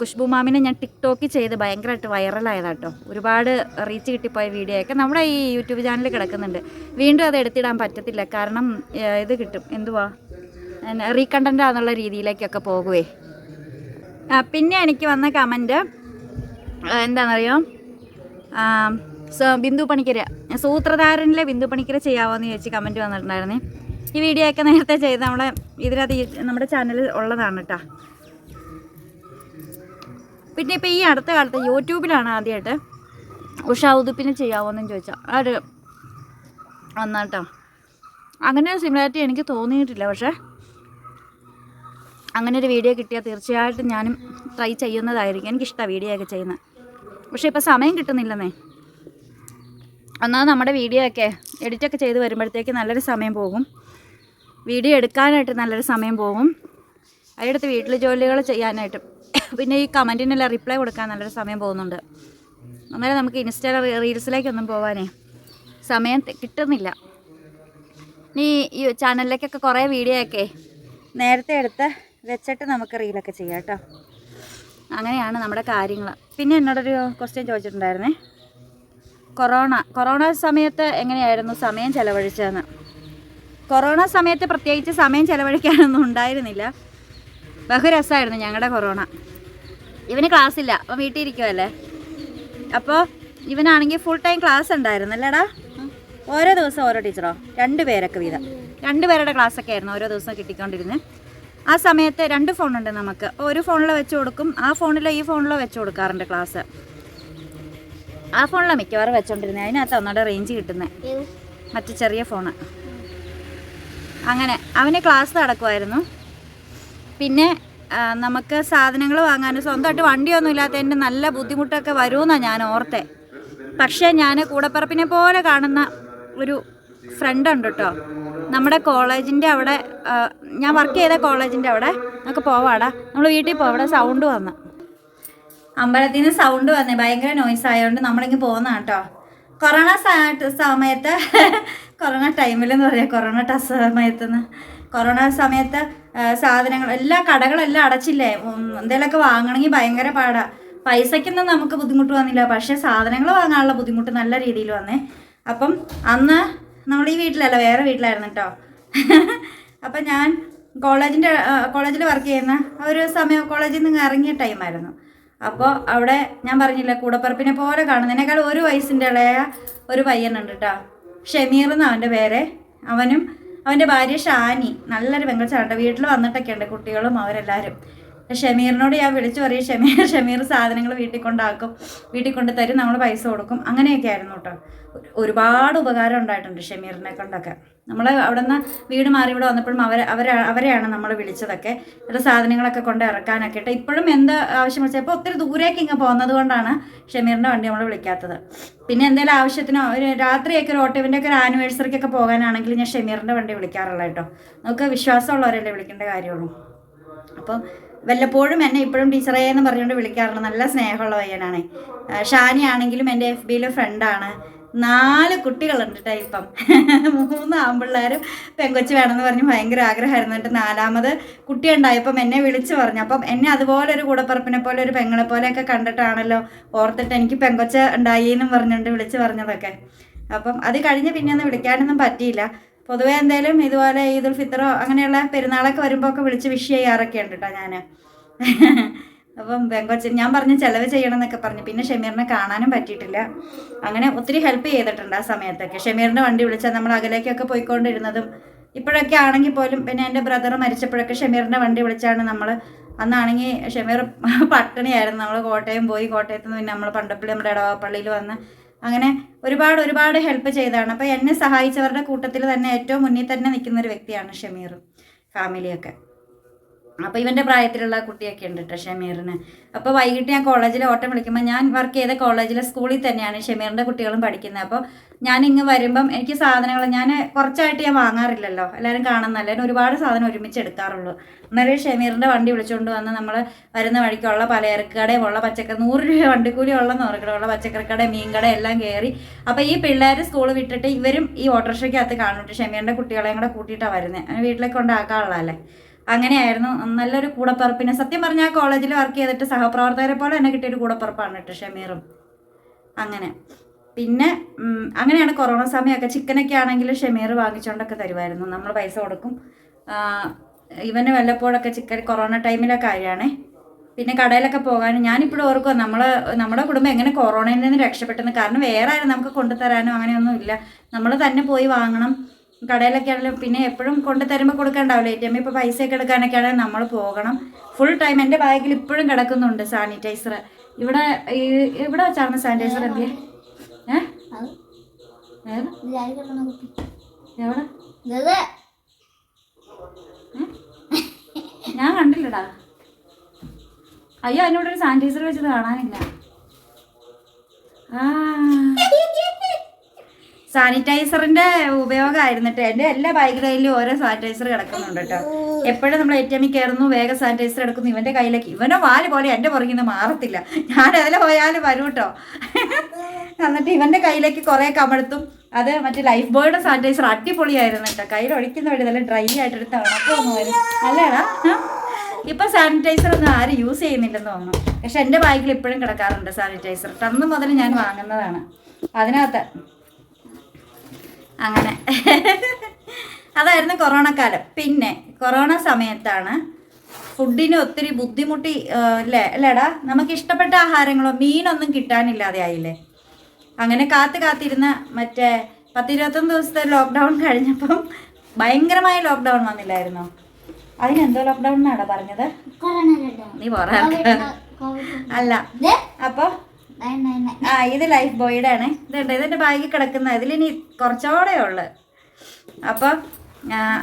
കുഷ്ബു മാമിനെ ഞാൻ ടിക്ടോക്കിൽ ചെയ്ത് ഭയങ്കരമായിട്ട് വൈറലായതാട്ടോ. ഒരുപാട് റീച്ച് കിട്ടിപ്പോയ വീഡിയോ ഒക്കെ നമ്മുടെ ഈ യൂട്യൂബ് ചാനലിൽ കിടക്കുന്നുണ്ട്. വീണ്ടും അത് എടുത്തിടാൻ പറ്റത്തില്ല. കാരണം ഇത് കിട്ടും. എന്തുവാ? റീകണ്ടന്റ് ആണെന്നുള്ള രീതിയിലേക്കൊക്കെ പോകുവേ. പിന്നെ എനിക്ക് വന്ന കമന്റ് എന്താണെന്നറിയോ ബിന്ദു പണിക്കര് സൂത്രധാരനിലെ ബിന്ദു പണിക്കര് ചെയ്യാവോന്ന് ചോദിച്ച് കമന്റ് വന്നിട്ടുണ്ടായിരുന്നേ. ഈ വീഡിയോ ഒക്കെ നേരത്തെ ചെയ്ത് നമ്മളെ ഇതിനകത്ത് നമ്മുടെ ചാനലിൽ ഉള്ളതാണ് കേട്ടോ പിന്നെ ഇപ്പോൾ ഈ അടുത്ത കാലത്ത് യൂട്യൂബിലാണ് ആദ്യമായിട്ട് ഉഷ ഉതുപ്പിന് ചെയ്യാവോന്നും ചോദിച്ചാൽ ഒരു വന്നാട്ടോ. അങ്ങനെ സിമിലാരിറ്റി എനിക്ക് തോന്നിയിട്ടില്ല പക്ഷേ. അങ്ങനെ ഒരു വീഡിയോ കിട്ടിയാൽ തീർച്ചയായിട്ടും ഞാനും ട്രൈ ചെയ്യുന്നതായിരിക്കും. എനിക്കിഷ്ടമാണ് വീഡിയോ ഒക്കെ ചെയ്യുന്നത് പക്ഷേ ഇപ്പോൾ സമയം കിട്ടുന്നില്ലെന്നേ. എന്നാൽ നമ്മുടെ വീഡിയോ ഒക്കെ എഡിറ്റൊക്കെ ചെയ്ത് വരുമ്പോഴത്തേക്ക് നല്ലൊരു സമയം പോകും. വീഡിയോ എടുക്കാനായിട്ട് നല്ലൊരു സമയം പോകും. അതിനടുത്ത് വീട്ടിൽ ജോലികൾ ചെയ്യാനായിട്ടും പിന്നെ ഈ കമന്റിനെല്ലാം റിപ്ലൈ കൊടുക്കാൻ നല്ലൊരു സമയം പോകുന്നുണ്ട്. അന്നേരം നമുക്ക് ഇൻസ്റ്റാ റീൽസിലേക്കൊന്നും പോകാനേ സമയം കിട്ടുന്നില്ല. ഇനി ഈ ചാനലിലേക്കൊക്കെ കുറേ വീഡിയോ ഒക്കെ നേരത്തെ എടുത്ത് വെച്ചിട്ട് നമുക്ക് റീലൊക്കെ ചെയ്യാം കേട്ടോ. അങ്ങനെയാണ് നമ്മുടെ കാര്യങ്ങൾ. പിന്നെ എന്നോടൊരു ക്വസ്റ്റ്യൻ ചോദിച്ചിട്ടുണ്ടായിരുന്നേ. കൊറോണ കൊറോണ സമയത്ത് എങ്ങനെയായിരുന്നു സമയം ചെലവഴിച്ചതെന്ന്? കൊറോണ സമയത്ത് പ്രത്യേകിച്ച് സമയം ചെലവഴിക്കാനൊന്നും ഉണ്ടായിരുന്നില്ല. ബഹുരസമായിരുന്നു ഞങ്ങളുടെ കൊറോണ. ഇവന് ക്ലാസ് ഇല്ല അപ്പം വീട്ടിൽ ഇരിക്കുമല്ലേ അപ്പോൾ ഇവനാണെങ്കിൽ ഫുൾ ടൈം ക്ലാസ് ഉണ്ടായിരുന്നു അല്ലേടാ? ഓരോ ദിവസം ഓരോ ടീച്ചറോ രണ്ട് പേരൊക്കെ വീതം. രണ്ട് പേരുടെ ക്ലാസ്സൊക്കെ ആയിരുന്നു ഓരോ ദിവസം കിട്ടിക്കൊണ്ടിരുന്നത്. ആ സമയത്ത് രണ്ട് ഫോണുണ്ട് നമുക്ക്. ഒരു ഫോണിൽ വെച്ച് കൊടുക്കും ആ ഫോണിലോ ഈ ഫോണിലോ വെച്ച് കൊടുക്കാറുണ്ട് ക്ലാസ്. ആ ഫോണിലാണ് മിക്കവാറും വെച്ചോണ്ടിരുന്നത് അതിനകത്ത് ഒന്നുകൂടെ റേഞ്ച് കിട്ടുന്നത് മറ്റു ചെറിയ ഫോണ്. അങ്ങനെ അവന് ക്ലാസ് നടക്കുമായിരുന്നു പിന്നെ നമുക്ക് സാധനങ്ങൾ വാങ്ങാൻ സ്വന്തമായിട്ട് വണ്ടിയൊന്നും ഇല്ലാത്തതിന്റെ നല്ല ബുദ്ധിമുട്ടൊക്കെ വരുമെന്നാണ് ഞാൻ ഓർത്തെ. പക്ഷേ ഞാൻ കൂടപ്പറപ്പിനെ പോലെ കാണുന്ന ഒരു ഫ്രണ്ട് ഉണ്ട് കേട്ടോ. നമ്മുടെ കോളേജിന്റെ അവിടെ ഞാൻ വർക്ക് ചെയ്ത കോളേജിന്റെ അവിടെ നമുക്ക് പോവാടാ. നമ്മൾ വീട്ടിൽ പോവാടെ സൗണ്ട് വന്ന്. അമ്പലത്തിൽ നിന്ന് സൗണ്ട് വന്നേ. ഭയങ്കര നോയ്സ് ആയതുകൊണ്ട് നമ്മളിങ്ങ് പോകുന്ന കേട്ടോ. കൊറോണ സമയത്ത് കൊറോണ ടൈമിൽ എന്ന് പറയാം. കൊറോണ സമയത്ത് നിന്ന് കൊറോണ സമയത്ത് സാധനങ്ങൾ എല്ലാ കടകളെല്ലാം അടച്ചില്ലേ? എന്തെങ്കിലുമൊക്കെ വാങ്ങണമെങ്കിൽ ഭയങ്കര പാടാ. പൈസയ്ക്കൊന്നും നമുക്ക് ബുദ്ധിമുട്ട് വന്നില്ല. പക്ഷേ സാധനങ്ങൾ വാങ്ങാനുള്ള ബുദ്ധിമുട്ട് നല്ല രീതിയിൽ വന്നേ. അപ്പം അന്ന് നമ്മൾ ഈ വീട്ടിലല്ല വേറെ വീട്ടിലായിരുന്നു കേട്ടോ അപ്പം ഞാൻ കോളേജിന്റെ കോളേജിൽ വർക്ക് ചെയ്യുന്ന ഒരു സമയം കോളേജിൽ നിന്ന് ഇറങ്ങിയ ടൈമായിരുന്നു അപ്പോൾ അവിടെ ഞാൻ പറഞ്ഞില്ല കൂടപ്പറപ്പിനെ പോലെ കാണുന്നതിനേക്കാൾ ഒരു വയസ്സിന്റെ ഇളയ ഒരു പയ്യനുണ്ട് കേട്ടോ ഷമീർ എന്ന് അവന്റെ പേര്. അവനും അവന്റെ ഭാര്യ ഷാനി. നല്ലൊരു പെങ്കൊച്ചാണ് വീട്ടിൽ വന്നിട്ടൊക്കെ ഉണ്ട് കുട്ടികളും അവരെല്ലാവരും ഷമീറിനോട് ഞാൻ വിളിച്ചു പറയും ഷമീർ ഷമീർ സാധനങ്ങൾ വീട്ടിൽ കൊണ്ടാക്കും വീട്ടിൽ കൊണ്ട് തരും നമ്മൾ പൈസ കൊടുക്കും. അങ്ങനെയൊക്കെ ആയിരുന്നു കേട്ടോ. ഒരുപാട് ഉപകാരം ഉണ്ടായിട്ടുണ്ട് ഷമീറിനെ കൊണ്ടൊക്കെ. നമ്മൾ അവിടെ നിന്ന് വീട് മാറി ഇവിടെ വന്നപ്പോഴും അവരെ അവരെ അവരെയാണ് നമ്മൾ വിളിച്ചതൊക്കെ. ഇവിടെ സാധനങ്ങളൊക്കെ കൊണ്ട് ഇറക്കാനൊക്കെ ഇട്ട് ഇപ്പോഴും എന്ത് ആവശ്യം വെച്ചാൽ ഇപ്പോൾ ഒത്തിരി ദൂരേക്ക് ഇങ്ങ് പോകുന്നത് കൊണ്ടാണ് ഷമീറിന്റെ വണ്ടി നമ്മൾ വിളിക്കാത്തത്. പിന്നെ എന്തെങ്കിലും ആവശ്യത്തിനോ ഒരു രാത്രിയൊക്കെ ഒരു ഓട്ടോവിന്റെ ഒക്കെ ഒരു ആനിവേഴ്സറിക്കൊക്കെ പോകാനാണെങ്കിൽ ഞാൻ ഷമീറിന്റെ വണ്ടി വിളിക്കാറുള്ള കേട്ടോ. നമുക്ക് വിശ്വാസമുള്ളവരല്ലേ വിളിക്കേണ്ട കാര്യമുള്ളൂ. അപ്പം വല്ലപ്പോഴും എന്നെ ഇപ്പോഴും ടീച്ചറേ എന്ന് പറഞ്ഞുകൊണ്ട് വിളിക്കാറുണ്ട്. നല്ല സ്നേഹമുള്ള പയ്യനാണ്. ഷാനി ആണെങ്കിലും എന്റെ എഫ് ബിയിലെ ഫ്രണ്ടാണ് നാല് കുട്ടികളുണ്ട് കേട്ടോ ഇപ്പം. മൂന്ന് ആമ്പിള്ളേരും പെങ്കൊച്ച് വേണമെന്ന് പറഞ്ഞ് ഭയങ്കര ആഗ്രഹമായിരുന്നു. എന്നിട്ട് നാലാമത് കുട്ടി ഉണ്ടായപ്പം എന്നെ വിളിച്ചു പറഞ്ഞു. അപ്പം എന്നെ അതുപോലെ ഒരു കൂടപ്പറപ്പിനെ പോലെ ഒരു പെങ്ങളെ പോലെയൊക്കെ കണ്ടിട്ടാണല്ലോ ഓർത്തിട്ട് എനിക്ക് പെങ്കൊച്ച് ഉണ്ടായി എന്നും പറഞ്ഞുകൊണ്ട് വിളിച്ചു പറഞ്ഞതൊക്കെ. അപ്പം അത് കഴിഞ്ഞ് പിന്നെ ഒന്നും വിളിക്കാനൊന്നും പറ്റിയില്ല. പൊതുവേ എന്തായാലും ഇതുപോലെ ഈദുൽ ഫിത്തറോ അങ്ങനെയുള്ള പെരുന്നാളൊക്കെ വരുമ്പോൾ ഒക്കെ വിളിച്ച് വിഷ് ചെയ്യാറൊക്കെ ഉണ്ട് കേട്ടോ ഞാൻ അപ്പം ബംഗോച്ച ഞാൻ പറഞ്ഞ് ചിലവ് ചെയ്യണം എന്നൊക്കെ പറഞ്ഞു. പിന്നെ ഷമീറിനെ കാണാനും പറ്റിയിട്ടില്ല. അങ്ങനെ ഒത്തിരി ഹെൽപ്പ് ചെയ്തിട്ടുണ്ട് ആ സമയത്തൊക്കെ. ഷമീറിന്റെ വണ്ടി വിളിച്ചാൽ നമ്മൾ അകലേക്കൊക്കെ പോയിക്കൊണ്ടിരുന്നതും ഇപ്പോഴൊക്കെ ആണെങ്കിൽ പോലും പിന്നെ എന്റെ ബ്രദർ മരിച്ചപ്പോഴൊക്കെ ഷമീറിന്റെ വണ്ടി വിളിച്ചാണ് നമ്മൾ അന്നാണെങ്കിൽ ഷമീർ പട്ടിണിയായിരുന്നു. നമ്മൾ കോട്ടയം പോയി കോട്ടയത്ത് നിന്ന് പിന്നെ നമ്മൾ പണ്ടപ്പള്ളി നമ്മുടെ ഇടവപ്പള്ളിയിൽ വന്ന് അങ്ങനെ ഒരുപാട് ഒരുപാട് ഹെൽപ്പ് ചെയ്തതാണ്. അപ്പോൾ എന്നെ സഹായിച്ചവരുടെ കൂട്ടത്തിൽ തന്നെ ഏറ്റവും മുന്നിൽ തന്നെ നിൽക്കുന്ന ഒരു വ്യക്തിയാണ് ഷമീർ ഫാമിലിയൊക്കെ അപ്പോൾ ഇവന്റെ പ്രായത്തിലുള്ള കുട്ടിയൊക്കെ ഉണ്ട് കേട്ടോ ഷമീറിന്. അപ്പോൾ വൈകിട്ട് ഞാൻ കോളേജിൽ ഓട്ടം വിളിക്കുമ്പോൾ ഞാൻ വർക്ക് ചെയ്ത കോളേജിലെ സ്കൂളിൽ തന്നെയാണ് ഷമീറിന്റെ കുട്ടികളും പഠിക്കുന്നത്. അപ്പോൾ ഞാൻ ഇങ്ങ് വരുമ്പം എനിക്ക് സാധനങ്ങൾ ഞാൻ കുറച്ചായിട്ട് ഞാൻ വാങ്ങാറില്ലല്ലോ. എല്ലാവരും കാണുന്നല്ലേ ഞാൻ ഒരുപാട് സാധനം ഒരുമിച്ച് എടുക്കാറുള്ളൂ. എന്നാലും ഷമീറിന്റെ വണ്ടി വിളിച്ചുകൊണ്ട് വന്ന് നമ്മൾ വരുന്ന വഴിക്കുള്ള പലചരക്കടയും ഉള്ള പച്ചക്കറി നൂറ് രൂപ വണ്ടിക്കൂലി ഉള്ള നൂറുകട ഉള്ള പച്ചക്കറി പച്ചക്കറിക്കട മീൻകട എല്ലാം കയറി അപ്പോൾ ഈ പിള്ളേർ സ്കൂൾ വിട്ടിട്ട് ഇവരും ഈ ഓട്ടോറിക്ഷയ്ക്കകത്ത് കാണുന്നുണ്ട് ഷമീറിന്റെ കുട്ടികളെയും കൂടെ കൂട്ടിയിട്ടാണ് വരുന്നത് വീട്ടിലേക്ക് കൊണ്ടാക്കാനുള്ളതല്ലേ അങ്ങനെയായിരുന്നു. നല്ലൊരു കൂടപ്പറപ്പിനെ സത്യം പറഞ്ഞാൽ കോളേജിൽ വർക്ക് ചെയ്തിട്ട് സഹപ്രവർത്തകരെ പോലെ തന്നെ കിട്ടിയൊരു കൂടപ്പറപ്പാണ് കേട്ടോ ഷമീറും. അങ്ങനെ. പിന്നെ അങ്ങനെയാണ് കൊറോണ സമയമൊക്കെ. ചിക്കനൊക്കെ ആണെങ്കിൽ ഷമീർ വാങ്ങിച്ചുകൊണ്ടൊക്കെ തരുമായിരുന്നു നമ്മൾ പൈസ കൊടുക്കും. ഇവന് വല്ലപ്പോഴൊക്കെ ചിക്കൻ കൊറോണ ടൈമിലൊക്കെ ആയാണേ പിന്നെ കടയിലൊക്കെ പോകാനും ഞാനിപ്പോഴും ഓർക്കുക നമ്മൾ നമ്മുടെ കുടുംബം എങ്ങനെ കൊറോണയിൽ നിന്ന് രക്ഷപ്പെട്ടെന്ന്. കാരണം വേറെ ആരും നമുക്ക് കൊണ്ടുതരാനോ അങ്ങനെയൊന്നും ഇല്ല. നമ്മൾ തന്നെ പോയി വാങ്ങണം. കടയിലൊക്കെ ആണെങ്കിലും പിന്നെ എപ്പോഴും കൊണ്ട് തരുമ്പോൾ കൊടുക്കണ്ടാവില്ല? എ ടി എം ഇപ്പോൾ പൈസയൊക്കെ എടുക്കാനൊക്കെ ആണെങ്കിൽ നമ്മൾ പോകണം. ഫുൾ ടൈം എന്റെ ബാഗിൽ ഇപ്പോഴും കിടക്കുന്നുണ്ട് സാനിറ്റൈസർ ഇവിടെ ഇവിടെ വെച്ചാണ് സാനിറ്റൈസർ എന്ത് ഏ? എവിടെ? ഞാൻ കണ്ടില്ലടാ. അയ്യോ അതിനോടൊരു സാനിറ്റൈസർ വെച്ചത് കാണാനില്ല. ആ. സാനിറ്റൈസറിന്റെ ഉപയോഗമായിരുന്നിട്ട് എന്റെ എല്ലാ കയ്യിലും ഓരോ സാനിറ്റൈസർ കിടക്കുന്നുണ്ട് കേട്ടോ. എപ്പോഴും നമ്മൾ എ ടി എമ്മിൽ കയറുന്നു വേഗം സാനിറ്റൈസർ എടുക്കുന്നു. ഇവന്റെ കയ്യിലേക്ക് ഇവനോ വാൽ പോലെ എന്റെ പുറകിൽ നിന്ന് മാറത്തില്ല. ഞാൻ അതിൽ പോയാലും വരും കേട്ടോ എന്നിട്ട് ഇവന്റെ കയ്യിലേക്ക് കുറേ കമഴ്ത്തും. അത് മറ്റേ ലൈഫ് ബോയുടെ സാനിറ്റൈസർ അടിപൊളിയായിരുന്നു കേട്ടോ. കയ്യിൽ ഒഴിക്കുന്ന വഴി നല്ല ഡ്രൈ ആയിട്ട് തണുപ്പൊന്നും വരും അല്ലേടാ ഇപ്പൊ സാനിറ്റൈസർ ഒന്നും ആരും യൂസ് ചെയ്യുന്നില്ലെന്ന് തോന്നുന്നു. പക്ഷെ എന്റെ ബാഗിൽ ഇപ്പോഴും കിടക്കാറുണ്ട് സാനിറ്റൈസർ. അന്ന് മുതൽ ഞാൻ വാങ്ങുന്നതാണ്. അതിനകത്ത് അങ്ങനെ. അതായിരുന്നു കൊറോണ കാലം പിന്നെ കൊറോണ സമയത്താണ് ഫുഡിന് ഒത്തിരി ബുദ്ധിമുട്ടി അല്ലേ അല്ലേടാ? നമുക്ക് ഇഷ്ടപ്പെട്ട ആഹാരങ്ങളോ മീനൊന്നും കിട്ടാനില്ലാതെ ആയില്ലേ? അങ്ങനെ കാത്ത് കാത്തിരുന്ന മറ്റേ പത്തിരുപത്തൊന്ന് ദിവസത്തെ ലോക്ക്ഡൗൺ കഴിഞ്ഞപ്പം ഭയങ്കരമായ ലോക്ക്ഡൗൺ വന്നില്ലായിരുന്നോ? അതിനെന്തോ ലോക്ക്ഡൗൺ എന്നാടാ പറഞ്ഞത്? നീ പറയാ അല്ല. അപ്പോൾ ആ ഇത് ലൈഫ് ബോയുടെ ആണ് ഇതുണ്ട് ഇതിന്റെ ബാഗിൽ കിടക്കുന്ന ഇതിലിനി കുറച്ചോടെ ഉള്ളു. അപ്പോൾ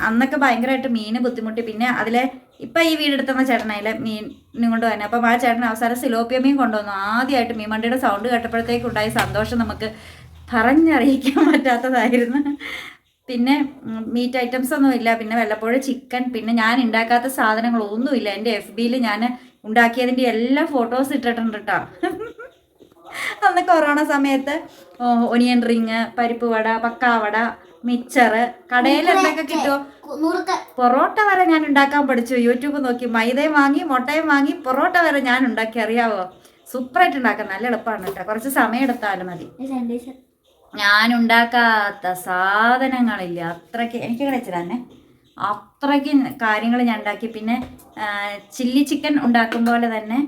അന്നൊക്കെ ഭയങ്കരമായിട്ട് മീന് ബുദ്ധിമുട്ടി. പിന്നെ അതിലെ ഇപ്പം ഈ വീടെടുത്തുന്ന ചേട്ടനായില്ലേ മീനും കൊണ്ട് തന്നെ. അപ്പം ആ ചേട്ടൻ അവസാനം സിലോപ്പിയ മീൻ കൊണ്ടുവന്നു. ആദ്യമായിട്ട് മീൻ വണ്ടിയുടെ സൗണ്ട് കേട്ടപ്പോഴത്തേക്ക് ഉണ്ടായ സന്തോഷം നമുക്ക് പറഞ്ഞറിയിക്കാൻ പറ്റാത്തതായിരുന്നു. പിന്നെ മീറ്റ് ഐറ്റംസ് ഒന്നും ഇല്ല. പിന്നെ വല്ലപ്പോഴും ചിക്കൻ പിന്നെ ഞാൻ ഉണ്ടാക്കാത്ത സാധനങ്ങളൊന്നുമില്ല. എന്റെ എഫ് ബിയിൽ ഞാൻ ഉണ്ടാക്കിയതിന്റെ എല്ലാ ഫോട്ടോസ് ഇട്ടിട്ടുണ്ട് കേട്ടോ അന്ന് കൊറോണ സമയത്ത് ഒനിയൻ റിങ് പരിപ്പ് വട പക്കാവട മിച്ചറ് കടയിൽ എന്തൊക്കെ കിട്ടുമോ പൊറോട്ട വരെ ഞാൻ ഉണ്ടാക്കാൻ പഠിച്ചു. യൂട്യൂബ് നോക്കി മൈദയും വാങ്ങി മുട്ടയും വാങ്ങി പൊറോട്ട വരെ ഞാൻ ഉണ്ടാക്കി. അറിയാവോ? സൂപ്പറായിട്ട് ഉണ്ടാക്കാൻ നല്ല എളുപ്പമാണ് കേട്ടോ. കുറച്ച് സമയം എടുത്താലും മതി. ഞാൻ ഉണ്ടാക്കാത്ത സാധനങ്ങളില്ല. അത്രയ്ക്ക് എനിക്ക് കഴിച്ചതന്നെ തന്നെ അത്രയ്ക്ക് കാര്യങ്ങൾ ഞാൻ ഉണ്ടാക്കി. പിന്നെ ചില്ലി ചിക്കൻ ഉണ്ടാക്കും പോലെ തന്നെ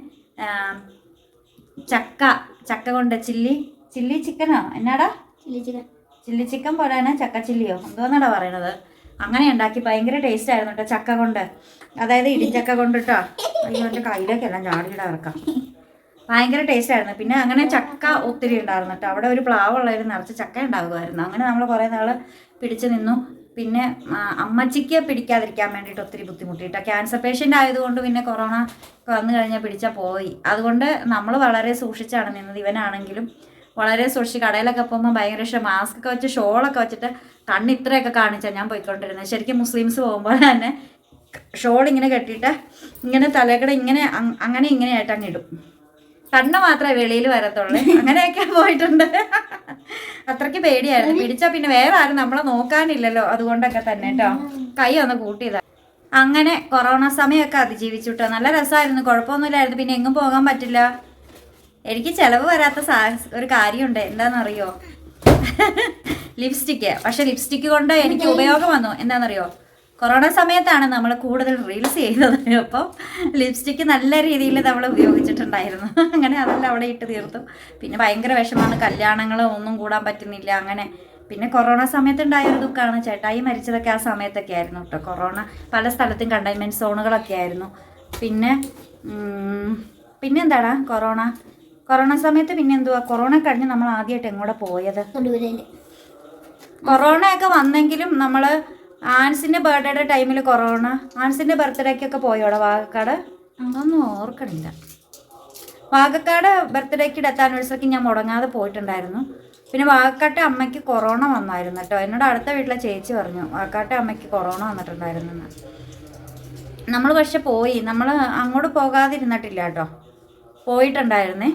ചക്ക ചക്ക കൊണ്ട് ചില്ലി. ചില്ലി ചിക്കനോ? എന്നാടാ? Chilli chicken. ചില്ലി ചിക്കൻ തന്നെ ചക്ക ചില്ലിയോ? എന്തോന്നാടാ പറയണത്? അങ്ങനെ ഉണ്ടാക്കി ഭയങ്കര ടേസ്റ്റ് ആയിരുന്നു കേട്ടോ ചക്ക കൊണ്ട്. അതായത് ഇടിച്ചക്ക കൊണ്ട് കേട്ടോ അയ്യോ എന്റെ കയ്യിലേക്കെല്ലാം ചാടിയിടാ ഇറക്കാം. ഭയങ്കര ടേസ്റ്റ് ആയിരുന്നു. പിന്നെ അങ്ങനെ ചക്ക ഒത്തിരി ഉണ്ടായിരുന്നു കേട്ടോ അവിടെ ഒരു പ്ലാവ് ഉള്ളവർ നിറച്ച് ചക്ക ഉണ്ടാകുമായിരുന്നു അങ്ങനെ നമ്മൾ കുറേ നാൾ പിടിച്ചു നിന്നു. പിന്നെ അമ്മച്ചിക്ക് പിടിക്കാതിരിക്കാൻ വേണ്ടിയിട്ട് ഒത്തിരി ബുദ്ധിമുട്ടി കേട്ടോ ക്യാൻസർ പേഷ്യന്റ് ആയതുകൊണ്ട് പിന്നെ കൊറോണ വന്നു കഴിഞ്ഞാൽ പിടിച്ചാൽ പോയി. അതുകൊണ്ട് നമ്മൾ വളരെ സൂക്ഷിച്ചാണ് നിന്നത്. ഇവനാണെങ്കിലും വളരെ സൂക്ഷിച്ച് കടയിലൊക്കെ പോകുമ്പോൾ ഭയങ്കര ഇഷ്ടം. മാസ്ക് ഒക്കെ വെച്ച് ഷോളൊക്കെ വെച്ചിട്ട് കണ്ണ് ഇത്രയൊക്കെ കാണിച്ചാൽ ഞാൻ പോയിക്കൊണ്ടിരുന്നത് ശരിക്കും മുസ്ലിംസ് പോകുമ്പോൾ തന്നെ ഷോൾ ഇങ്ങനെ കെട്ടിയിട്ട് ഇങ്ങനെ തലകട ഇങ്ങനെ അങ്- അങ്ങനെ ഇങ്ങനെയായിട്ട് അങ്ങ് ഇടും. കണ്ണ് മാത്രമേ വെളിയിൽ വരത്തുള്ളൂ. അങ്ങനെയൊക്കെ പോയിട്ടുണ്ട്. അത്രയ്ക്ക് പേടിയായിരുന്നു. പിടിച്ചാ പിന്നെ വേറെ ആരും നമ്മളെ നോക്കാനില്ലല്ലോ. അതുകൊണ്ടൊക്കെ തന്നെ കേട്ടോ. കൈ ഒന്ന് കൂട്ടിയതാ. അങ്ങനെ കൊറോണ സമയമൊക്കെ അതിജീവിച്ചു കേട്ടോ നല്ല രസമായിരുന്നു കുഴപ്പമൊന്നുമില്ലായിരുന്നു പിന്നെ എങ്ങും പോകാൻ പറ്റില്ല. എനിക്ക് ചിലവ് വരാത്ത സാ ഒരു കാര്യമുണ്ട്. എന്താണെന്നറിയോ ലിപ്സ്റ്റിക്ക്. പക്ഷെ ലിപ്സ്റ്റിക്ക് കൊണ്ട് എനിക്ക് ഉപയോഗം വന്നു. എന്താണെന്നറിയോ കൊറോണ സമയത്താണ് നമ്മൾ കൂടുതൽ റീൽസ് ചെയ്തത് അപ്പം ലിപ്സ്റ്റിക്ക് നല്ല രീതിയിൽ നമ്മൾ ഉപയോഗിച്ചിട്ടുണ്ടായിരുന്നു. അങ്ങനെ അതെല്ലാം അവിടെ ഇട്ട് തീർത്തു. പിന്നെ ഭയങ്കര വിഷമമാണ്. കല്യാണങ്ങൾ ഒന്നും കൂടാൻ പറ്റുന്നില്ല. അങ്ങനെ പിന്നെ കൊറോണ സമയത്തുണ്ടായ ഒരു ദുഃഖമാണ് ചേട്ടായി മരിച്ചതൊക്കെ ആ സമയത്തൊക്കെ ആയിരുന്നു കേട്ടോ കൊറോണ പല സ്ഥലത്തും കണ്ടെയ്ൻമെന്റ് സോണുകളൊക്കെ ആയിരുന്നു. പിന്നെ പിന്നെ എന്താടാ കൊറോണ? കൊറോണ സമയത്ത് പിന്നെ എന്തുവാ? കൊറോണ കഴിഞ്ഞ് നമ്മൾ ആദ്യമായിട്ട് എങ്ങോട്ടാണ് പോയത്? കൊറോണയൊക്കെ വന്നെങ്കിലും നമ്മൾ ആൻസിന്റെ ബർത്ത്ഡേയുടെ ടൈമിൽ കൊറോണ. ആൻസിന്റെ ബർത്ത്ഡേക്കൊക്കെ പോയോടെ വാഗക്കാട്? അതൊന്നും ഓർക്കണില്ല. വാഗക്കാട് ബർത്ത്ഡേക്ക് ഡെത്ത് ആനിവേഴ്സറിക്ക് ഞാൻ മുടങ്ങാതെ പോയിട്ടുണ്ടായിരുന്നു. പിന്നെ വാഗക്കാട്ടെ അമ്മയ്ക്ക് കൊറോണ വന്നായിരുന്നു കേട്ടോ. എന്നോട് അടുത്ത വീട്ടിലെ ചേച്ചി പറഞ്ഞു വാഗക്കാട്ടെ അമ്മയ്ക്ക് കൊറോണ വന്നിട്ടുണ്ടായിരുന്നു എന്ന് നമ്മൾ പക്ഷെ പോയി. നമ്മൾ അങ്ങോട്ട് പോകാതിരുന്നിട്ടില്ല കേട്ടോ. പോയിട്ടുണ്ടായിരുന്നേ.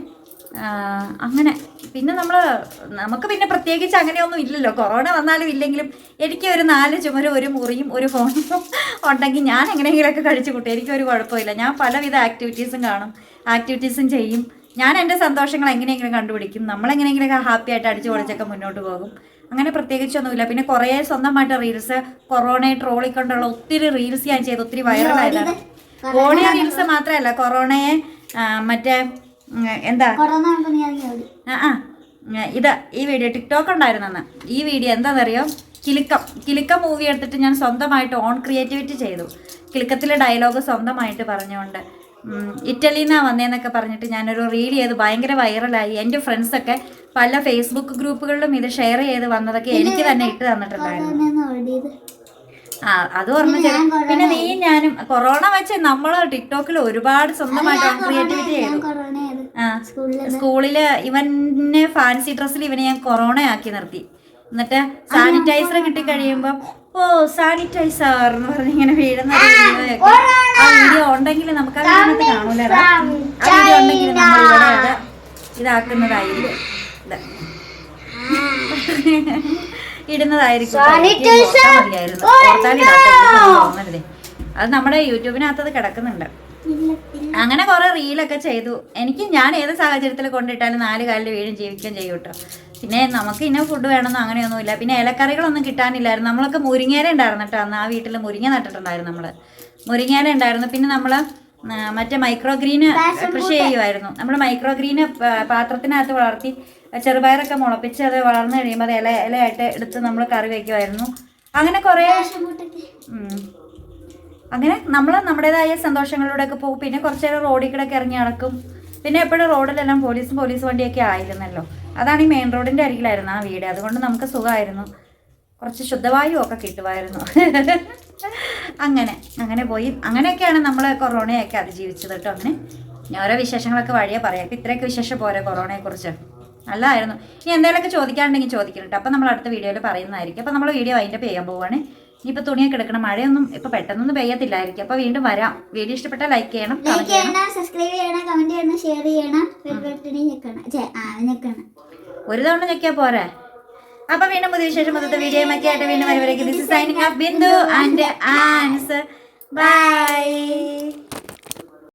അങ്ങനെ. പിന്നെ നമ്മൾ നമുക്ക് പിന്നെ പ്രത്യേകിച്ച് അങ്ങനെയൊന്നും ഇല്ലല്ലോ. കൊറോണ വന്നാലും ഇല്ലെങ്കിലും എനിക്ക് ഒരു നാല് ചുമരും ഒരു മുറിയും ഒരു ഫോണും ഉണ്ടെങ്കിൽ ഞാൻ എങ്ങനെയെങ്കിലുമൊക്കെ കഴിച്ചു കൂട്ടും. എനിക്കൊരു കുഴപ്പമില്ല. ഞാൻ പലവിധ ആക്ടിവിറ്റീസും കാണും. ആക്ടിവിറ്റീസും ചെയ്യും. ഞാൻ എന്റെ സന്തോഷങ്ങൾ എങ്ങനെയെങ്കിലും കണ്ടുപിടിക്കും. നമ്മളെങ്ങനെയെങ്കിലുമൊക്കെ ഹാപ്പി ആയിട്ട് അടിച്ചു പൊളിച്ചൊക്കെ മുന്നോട്ട് പോകും. അങ്ങനെ പ്രത്യേകിച്ചൊന്നുമില്ല. പിന്നെ കുറേ സ്വന്തമായിട്ട് റീൽസ് കൊറോണയെ ട്രോളിക്കൊണ്ടുള്ള ഒത്തിരി റീൽസ് ഞാൻ ചെയ്ത്. ഒത്തിരി വൈറലായതാണ് ഓഡിയോ റീൽസ് മാത്രമല്ല കൊറോണയെ മറ്റേ എന്താ? ആ ഇത് ഈ വീഡിയോ ടിക്ടോക്ക് ഉണ്ടായിരുന്നെന്ന്. ഈ വീഡിയോ എന്താണെന്നറിയോ കിലുക്കം കിലുക്കം മൂവി എടുത്തിട്ട് ഞാൻ സ്വന്തമായിട്ട് ഓൺ ക്രിയേറ്റിവിറ്റി ചെയ്തു. കിലുക്കത്തിലെ ഡയലോഗ് സ്വന്തമായിട്ട് പറഞ്ഞുകൊണ്ട്. നിന്നാണ് വന്നതെന്നൊക്കെ പറഞ്ഞിട്ട് ഞാനൊരു റീൽ ചെയ്ത് ഭയങ്കര വൈറലായി എന്റെ ഫ്രണ്ട്സൊക്കെ പല ഫേസ്ബുക്ക് ഗ്രൂപ്പുകളിലും ഇത് ഷെയർ ചെയ്ത് വന്നതൊക്കെ എനിക്ക് തന്നെ ഇട്ട് തന്നിട്ടുണ്ടായിരുന്നു. ആ അത് ഓർമ്മ പിന്നെ നീ ഞാനും കൊറോണ വെച്ച് നമ്മൾ ടിക്ടോക്കിൽ ഒരുപാട് സ്വന്തമായിട്ട് ക്രിയേറ്റിവിറ്റി ചെയ്തു. ആ സ്കൂളിൽ. ഇവന്റെ ഫാൻസി ഡ്രസ്സിൽ ഇവനെ ഞാൻ കൊറോണ ആക്കി നിർത്തി. എന്നിട്ട് സാനിറ്റൈസർ കിട്ടി കഴിയുമ്പോൾ ഓ സാനിറ്റൈസർ എന്ന് പറഞ്ഞ് ഇങ്ങനെ വീഴുന്ന വീഡിയോ ആ വീഡിയോ ഉണ്ടെങ്കിൽ നമുക്ക് ആ വീഡിയോ കാണൂലടാ ആ വീഡിയോ ഉണ്ടെങ്കിൽ നമ്മൾ ഇവിടെ അത് ഇതാക്കുന്നതായിരിക്കും. ഇത്. ഇടുന്നതായിരിക്കും. മതിയായിരുന്നു. അത് നമ്മുടെ യൂട്യൂബിനകത്ത് അത് കിടക്കുന്നുണ്ട്. അങ്ങനെ കുറെ റീലൊക്കെ ചെയ്തു. എനിക്ക് ഞാൻ ഏത് സാഹചര്യത്തിൽ കൊണ്ടിട്ടാലും നാല് കാലിൽ വീഴും ജീവിക്കുകയും ചെയ്യും കേട്ടോ. പിന്നെ നമുക്ക് ഇന്ന ഫുഡ് വേണമെന്നോ അങ്ങനെയൊന്നുമില്ല പിന്നെ ഇലക്കറികളൊന്നും കിട്ടാനില്ലായിരുന്നു. നമ്മളൊക്കെ മുരിങ്ങേര ഉണ്ടായിരുന്നു കേട്ടോ അന്ന് ആ വീട്ടിൽ മുരിങ്ങ നട്ടിട്ടുണ്ടായിരുന്നു നമ്മൾ മുരിങ്ങേര ഉണ്ടായിരുന്നു. പിന്നെ നമ്മൾ മറ്റേ മൈക്രോ ഗ്രീന് കൃഷി ചെയ്യുമായിരുന്നു നമ്മൾ മൈക്രോ ഗ്രീന് പാത്രത്തിനകത്ത് വളർത്തി ചെറുപയറൊക്കെ മുളപ്പിച്ച് അത് വളർന്നു കഴിയുമ്പോൾ അത് ഇല ഇലയായിട്ട് എടുത്ത് നമ്മൾ കറി വയ്ക്കുമായിരുന്നു അങ്ങനെ കുറേ. അങ്ങനെ നമ്മൾ നമ്മുടേതായ സന്തോഷങ്ങളിലൂടെയൊക്കെ പോകും. പിന്നെ കുറച്ച് നേരം റോഡിൽ കൂടെ ഒക്കെ ഇറങ്ങി നടക്കും. പിന്നെ എപ്പോഴും റോഡിലെല്ലാം പോലീസും പോലീസ് വണ്ടിയൊക്കെ ആയിരുന്നല്ലോ. അതാണ് ഈ മെയിൻ റോഡിന്റെ അരികിലായിരുന്നു ആ വീട്. അതുകൊണ്ട് നമുക്ക് സുഖമായിരുന്നു. കുറച്ച് ശുദ്ധവായു ഒക്കെ കിട്ടുമായിരുന്നു. അങ്ങനെ അങ്ങനെ പോയി. അങ്ങനെയൊക്കെയാണ് നമ്മൾ കൊറോണയൊക്കെ അതിജീവിച്ചത് കേട്ടോ. അങ്ങനെ ഞാൻ ഓരോ വിശേഷങ്ങളൊക്കെ വഴിയെ പറയാം. ഇപ്പം ഇത്രയൊക്കെ വിശേഷം പോരെ കൊറോണയെക്കുറിച്ച്. നല്ലതായിരുന്നു. ഇനി എന്തെങ്കിലുമൊക്കെ ചോദിക്കാനുണ്ടെങ്കിൽ ചോദിക്കണം കേട്ടോ അപ്പം നമ്മൾ അടുത്ത വീഡിയോയിൽ പറയുന്നതായിരിക്കും. അപ്പം നമ്മൾ വീഡിയോ അതിന്റെ ചെയ്യാൻ പോവുകയാണ് ഇനിയിപ്പോൾ തുണിയൊക്കെ എടുക്കണം മഴയൊന്നും ഇപ്പോൾ പെട്ടെന്നൊന്നും പെയ്യത്തില്ലായിരിക്കും. അപ്പോൾ വീണ്ടും വരാം. വീഡിയോ ഇഷ്ടപ്പെട്ടാൽ ലൈക്ക് ചെയ്യണം ലൈക്ക് ചെയ്യണം. സബ്സ്ക്രൈബ് ചെയ്യണം കമന്റ് ചെയ്യണം ഷെയർ ചെയ്യണം. ഒരു തവണ ഞെക്കിയാൽ പോരെ? അപ്പൊ വീണ്ടും പുതിയ വിശേഷം മൊത്തത്തെ വീഡിയോ ഒക്കെ ആയിട്ട് വീണ്ടും വരുവരേക്ക് this signing off Bindu and answer bye